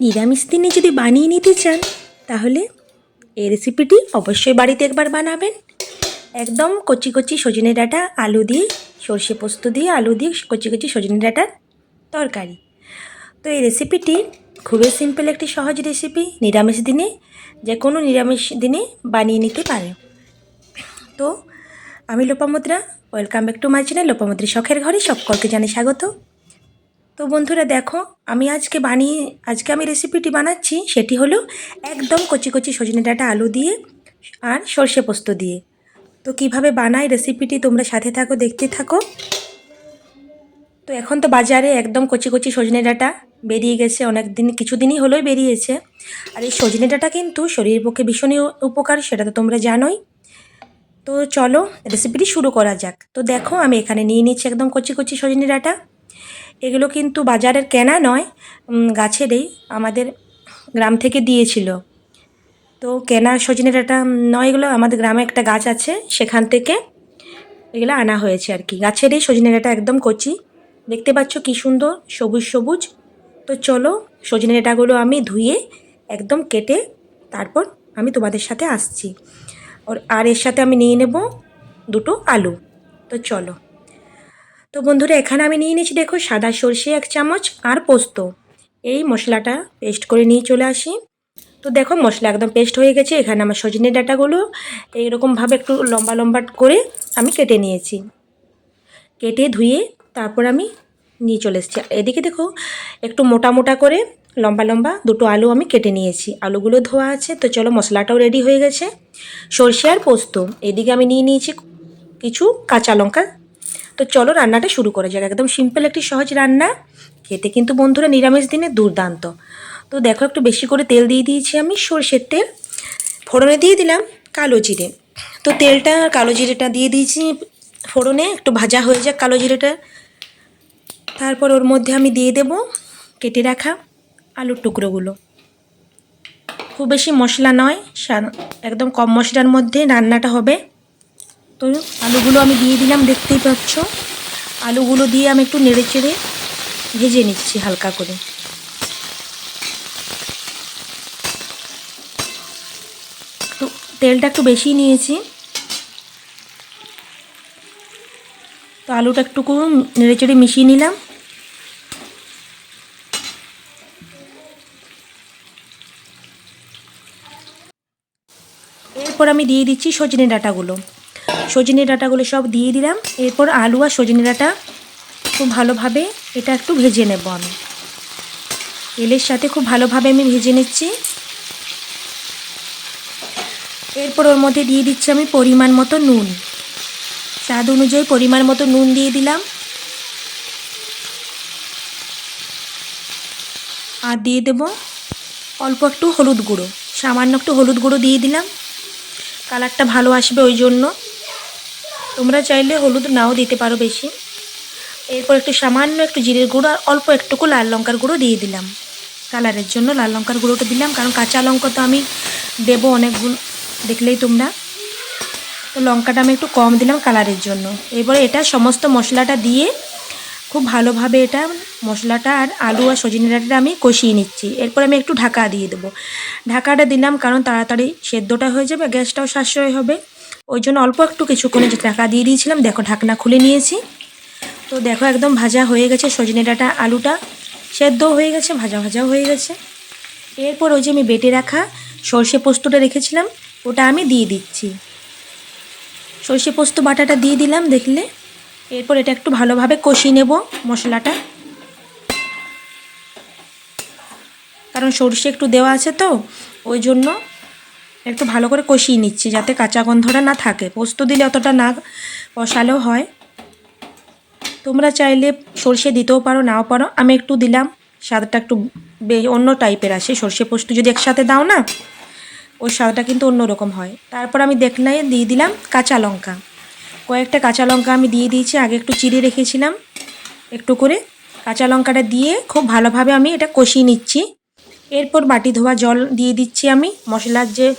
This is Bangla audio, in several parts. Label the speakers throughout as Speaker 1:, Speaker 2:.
Speaker 1: নিরামিষ দিনে যদি বানিয়ে নিতে চান, তাহলে এই রেসিপিটি অবশ্যই বাড়িতে একবার বানাবেন। একদম কচি কচি সজনে ডাঁটা, আলু দিয়ে, সর্ষে পোস্ত দিয়ে, আলু দিয়ে কচি কচি সজনে ডাঁটার তরকারি। তো এই রেসিপিটি খুবই সিম্পল একটি সহজ রেসিপি নিরামিষ দিনে যে কোনো নিরামিষ দিনে বানিয়ে নিতে পারে। তো আমি Lopamudra welcome back to my channel লোপামুদ্রি শখের ঘরে সকলকে জানি স্বাগত। তো বন্ধুরা দেখো, আমি আজকে বানিয়ে, আজকে আমি রেসিপিটি বানাচ্ছি, সেটি হলো একদম কচি কচি সজনে ডাঁটা আলু দিয়ে আর সর্ষে পোস্ত দিয়ে। তো কীভাবে বানাই রেসিপিটি তোমরা সাথে থাকো, দেখতে থাকো। তো এখন তো বাজারে একদম কচি কচি সজনে ডাঁটা বেরিয়ে গেছে অনেক দিন কিছুদিনই হলোই বেরিয়েছে। আর এই সজনে ডাঁটা কিন্তু শরীরের পক্ষে ভীষণই উপকার, সেটা তো তোমরা জানোই। তো চলো রেসিপিটি শুরু করা যাক। তো দেখো, আমি এখানে নিয়ে নিচ্ছি একদম কচি কচি সজনে ডাঁটা। এগুলো কিন্তু বাজারের কেনা নয় গাছেরই আমাদের গ্রাম থেকে দিয়েছিল। তো কেনা সজনে ডাঁটা নয়, এগুলো আমাদের গ্রামে একটা গাছ আছে, সেখান থেকে এগুলো আনা হয়েছে আর কি। গাছেরই সজনে ডাঁটা একদম কচি। দেখতে পাচ্ছ কি সুন্দর, সবুজ সবুজ। তো চলো সজনে ডাঁটাগুলো আমি ধুয়ে একদম কেটে তারপর আমি তোমাদের সাথে আসছি। আর এর সাথে আমি নিয়ে নেব দুটো আলু। তো চলো। তো বন্ধুরা, এখানে আমি নিয়ে নিয়েছি, দেখো সাদা সর্ষে এক চামচ আর পোস্ত। এই মশলাটা পেস্ট করে নিয়ে চলে আসি। তো দেখো, মশলা একদম পেস্ট হয়ে গেছে। এখানে আমার সজনে ডাটাগুলো এইরকমভাবে একটু লম্বা লম্বা করে আমি কেটে নিয়েছি। কেটে ধুয়ে তারপর আমি নিয়ে চলে এসেছি। এদিকে দেখো, একটু মোটা মোটা করে লম্বা লম্বা দুটো আলু আমি কেটে নিয়েছি। আলুগুলো ধোয়া আছে, তো চলো মশলাটাও রেডি হয়ে গেছে। সর্ষে আর পোস্ত। এদিকে আমি নিয়ে নিয়েছি কিছু কাঁচা লঙ্কা তো চলো রান্নাটা শুরু করা যাক। একদম সিম্পল একটি সহজ রান্না। খেতে কিন্তু বন্ধুরা নিরামিষ দিনে দুর্দান্ত। তো দেখো একটু বেশি করে তেল দিয়ে দিয়েছি আমি সর্ষের তেল। ফোড়নে দিয়ে দিলাম কালো জিরে। তো তেলটা, কালো জিরেটা দিয়ে দিয়েছি ফোড়নে। একটু ভাজা হয়ে যাক কালো জিরেটা। তারপর ওর মধ্যে আমি দিয়ে দেব কেটে রাখা আলুর টুকরোগুলো। খুব বেশি মশলা নয় একদম কম মশলার মধ্যে রান্নাটা হবে। তো আলুগুলো আমি দিয়ে দিলাম, দেখতেই পাচ্ছ? আলুগুলো দিয়ে আমি একটু নেড়ে চেড়ে ভেজে নিচ্ছি হালকা করে। তো তেলটা একটু বেশি নিয়েছি। তো আলুটা একটুকু নেড়ে চেড়ে মিশিয়ে নিলাম। এরপর আমি দিয়ে দিচ্ছি সজনে ডাঁটাগুলো। সজনে ডাঁটাগুলো সব দিয়ে দিলাম। এরপর আলু আর সজনে ডাঁটা খুব ভালোভাবে এটা একটু ভেজে নেব আমি। তেলের সাথে খুব ভালোভাবে আমি ভেজে নিচ্ছি। এরপর ওর মধ্যে দিয়ে দিচ্ছি আমি পরিমাণ মতো নুন। স্বাদ অনুযায়ী পরিমাণ মতো নুন দিয়ে দিলাম। আর দিয়ে দেব অল্প একটু হলুদ গুঁড়ো। সামান্য একটু হলুদ গুঁড়ো দিয়ে দিলাম। কালারটা ভালো আসবে ওই জন্য। তোমরা চাইলে হলুদ নাও দিতে পারো বেশি। এরপর একটু সামান্য একটু জিরের গুঁড়ো আর অল্প একটুকু লাল লঙ্কার গুঁড়ো দিয়ে দিলাম। কালারের জন্য লাল লঙ্কার গুঁড়োটা দিলাম, কারণ কাঁচা লঙ্কা তো আমি দেবো অনেকগুলো দেখলেই তোমরা। তো লঙ্কাটা আমি একটু কম দিলাম কালারের জন্য। এরপরে এটা সমস্ত মশলাটা দিয়ে খুব ভালোভাবে এটা মশলাটা আর আলু আর সজনে ডাঁটাটা আমি কষিয়ে নিচ্ছি। এরপর আমি একটু ঢাকা দিয়ে দেবো। ঢাকাটা দিলাম কারণ তাড়াতাড়ি সেদ্ধটা হয়ে যাবে, গ্যাসটাও সাশ্রয় হবে। ওই জন্য অল্প একটু কিছুক্ষণে যে টাকা দিয়ে দিয়েছিলাম। দেখো ঢাকনা খুলে নিয়েছি। তো দেখো একদম ভাজা হয়ে গেছে সজনে ডাঁটা আলুটা। সেদ্ধ হয়ে গেছে, ভাজা ভাজাও হয়ে গেছে। এরপর ওই যে আমি বেটে রাখা সর্ষে পোস্তটা রেখেছিলাম, ওটা আমি দিয়ে দিচ্ছি। সর্ষে পোস্ত বাটাটা দিয়ে দিলাম দেখলে। এরপর এটা একটু ভালোভাবে কষিয়ে নেব মশলাটা। কারণ সর্ষে একটু দেওয়া আছে তো, ওই জন্য একটু ভালো করে কষিয়ে নিচ্ছি যাতে কাঁচা গন্ধটা না থাকে। পোস্ত দিলে অতটা না কষালেও হয়। তোমরা চাইলে সর্ষে দিতেও পারো, নাও পারো। আমি একটু দিলাম, স্বাদটা একটু বে- অন্য টাইপের আসে। সর্ষে পোস্ত যদি একসাথে দাও না, ওর স্বাদটা কিন্তু অন্যরকম হয়। তারপর আমি দেখলাই দিয়ে দিলাম কাঁচা লঙ্কা। কয়েকটা কাঁচা লঙ্কা আমি দিয়ে দিয়েছি, আগে একটু চিড়ে রেখেছিলাম। একটু করে কাঁচা লঙ্কাটা দিয়ে খুব ভালোভাবে আমি এটা কষিয়ে নিচ্ছি। এরপর বাটি ধোয়া জল দিয়ে দিচ্ছি আমি। মশলার যে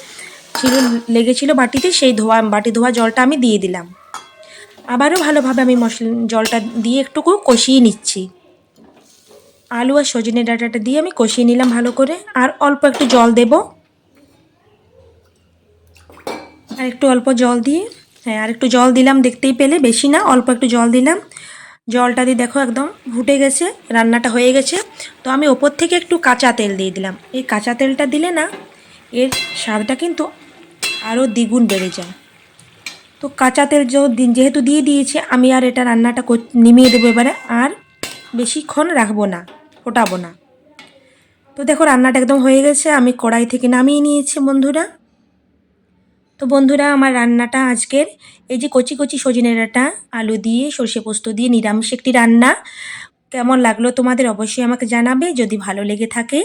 Speaker 1: ছিল লেগেছিল বাটিতে, সেই ধোয়া, বাটি ধোয়া জলটা আমি দিয়ে দিলাম। আবারও ভালোভাবে আমি মশলা, জলটা দিয়ে একটুকু কষিয়ে নিচ্ছি। আলু আর সজনে ডাঁটাটা দিয়ে আমি কষিয়ে নিলাম ভালো করে। আর অল্প একটু জল দেব। আর একটু অল্প জল দিয়ে হ্যাঁ আর একটু জল দিলাম দেখতেই পেলে, বেশি না, অল্প একটু জল দিলাম। জলটা দিয়ে দেখো একদম ফুটে গেছে, রান্নাটা হয়ে গেছে। তো আমি ওপর থেকে একটু কাঁচা তেল দিয়ে দিলাম। এই কাঁচা তেলটা দিলে না এর স্বাদটা কিন্তু আরও দ্বিগুণ বেড়ে যায়। তো কাঁচা তেল যেহেতু দিয়ে দিয়েছে, আমি আর এটা রান্নাটা নিমিয়ে দেবো এবারে। আর বেশিক্ষণ রাখব না, ফোটাবো না। তো দেখো রান্নাটা একদম হয়ে গেছে, আমি কড়াই থেকে নামিয়ে নিয়েছি বন্ধুরা। তো বন্ধুরা, আমার রান্নাটা আজকের। এই যে কচি কচি সজনে ডাঁটা, আলু দিয়ে সর্ষে পোস্ত দিয়ে নিরামিষ একটি রান্না। কেমন লাগল তোমাদের অবশ্যই আমাকে জানাবে। যদি ভালো লেগে থাকে,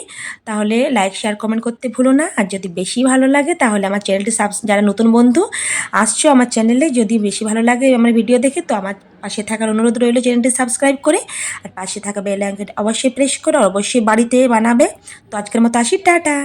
Speaker 1: তাহলে লাইক শেয়ার কমেন্ট করতে ভুলো না। আর যদি বেশি ভালো লাগে, তাহলে আমার চ্যানেলটি সাবস, যারা নতুন বন্ধু, আসছো আমার চ্যানেলে। যদি বেশি ভালো লাগে আমার ভিডিও দেখে, তো আমার পাশে থাকার অনুরোধ রইল চ্যানেলটি সাবস্ক্রাইব করে। আর পাশে থাকা বেল অবশ্যই প্রেস করে, অবশ্যই বাড়িতে বানাবে। তো আজকের মতো আসি, টাটা।